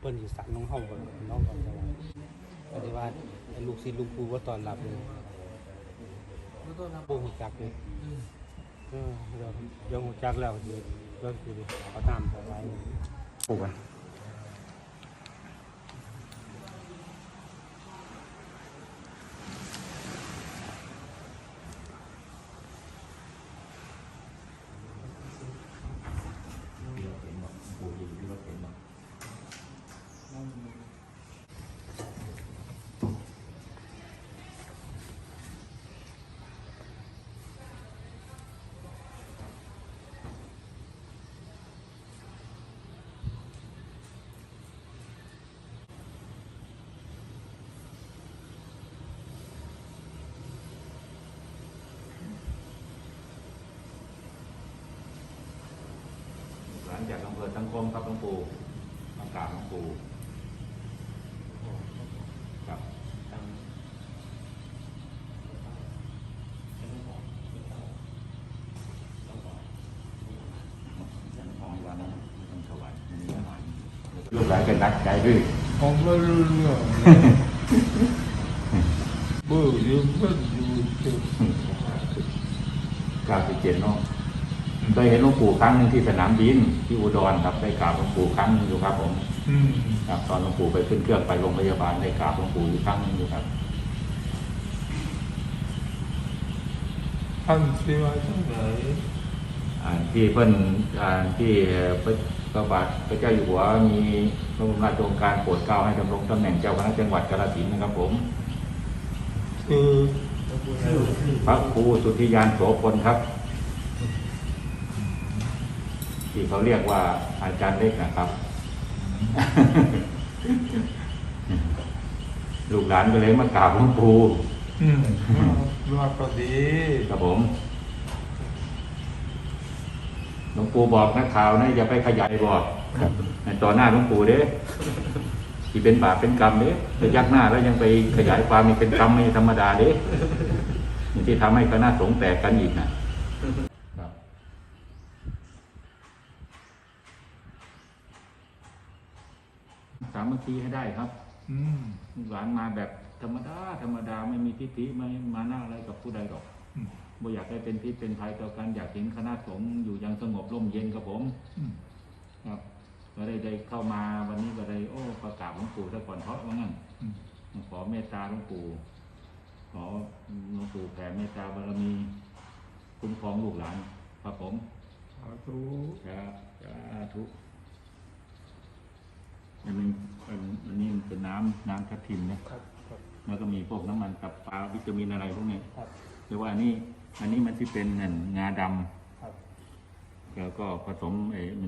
เปิ้นอยู่สันน้องเฮาก่อนน้องก่อนจะว่าปฏิวัติลูกศิษย์ลูกครูว่าตอนรับเลยบ่ฮู้จักเลยเออเดี๋ยวเดี๋ยวฮู้จักแล้วเดี๋ยวเริ่มสิเอาตามไปไว้ปลูก กันหลั งจากอำเภอสังคมครับหลวงปู่มากราบหลวงปู่ครับทั้งของวันนั้นต้องถวายมีอาหารลูกหลานก็นักใจด้วยผมไม่รู้เรื่องเบื่ออยู่เบื่ออยู่จุดกราบสิบเจ็ดเนาะ เคยเห็นหลวงปู่ครั้งหนึ่งที่สนามบินที่อุดรครับได้กราบหลวงปู่ครั้งหนึงอยู่ครับผมอืมครับตอนหลวงปู่ไปขึ้นเครื่องไปโรงพยาบาลได้กราบหลวงปู่อยู่ครั้งหนึงอยู่ครับ ท่านที่ว่าที่ไหนอ่าที่เพิ่นอ่าที่พระพระบาทพระเจ้าอยู่หัวมีพระบรมราชโองการโปรดเกล้าให้ดำรงตำแหน่งเจ้าคณะจังหวัดกาฬสินธุ์นะครับผม คือพระครูสุทธิยานโสพลครับ ที่เขาเรียกว่าอาจารย์เล็กนะครับ ลูกหลานก็เลยมากราบหลวงปู่อืมว่าก็ดีครับผมหลวงปู่บอกนักข่าวนะอย่าไปขยายบอกต่อหน้าหลวงปู่เด้ที่เป็นบาปเป็นกรรมเด้จะยักหน้าแล้วยังไปขยายความมีเป็นกรรมไม่ธรรมดาเด้ที่ทำให้คณะสงฆ์แตกกันอีกนะครับ สามัคคีให้ได้ครับ อืมลูกหลานมาแบบธรรมดาธรรมดาไม่มีทิฏฐิไม่มาหน้าอะไรกับผู้ใดหรอกอืมบ่อยากให้เป็นพิษเป็นภัยต่อกันอยากเห็นคณะสงฆ์อยู่อย่างสงบร่มเย็นกับผม อืมครับก็ได้ได้เข้ามาวันนี้ก็ได้โอ้ประกราศหลวงปู่ซะก่อนเพราะว่างั้น อืมขอเมตตาหลวงปู่ ขอหลวงปู่แผ่เมตตาบารมีคุ้มครองลูกหลานครับผมสาธุ ครับสาธุ อันนี้อันอันนี้มันเป็นน้ำน้ำทับทิมนะครับครับแล้วก็มีพวกน้ำมันตับปลาวิตามินอะไรพวกนี้ครับแต่ว่าอันนี้อันนี้มันที่เป็นเงินงาดำครับ แล้วก็ผสมไอ้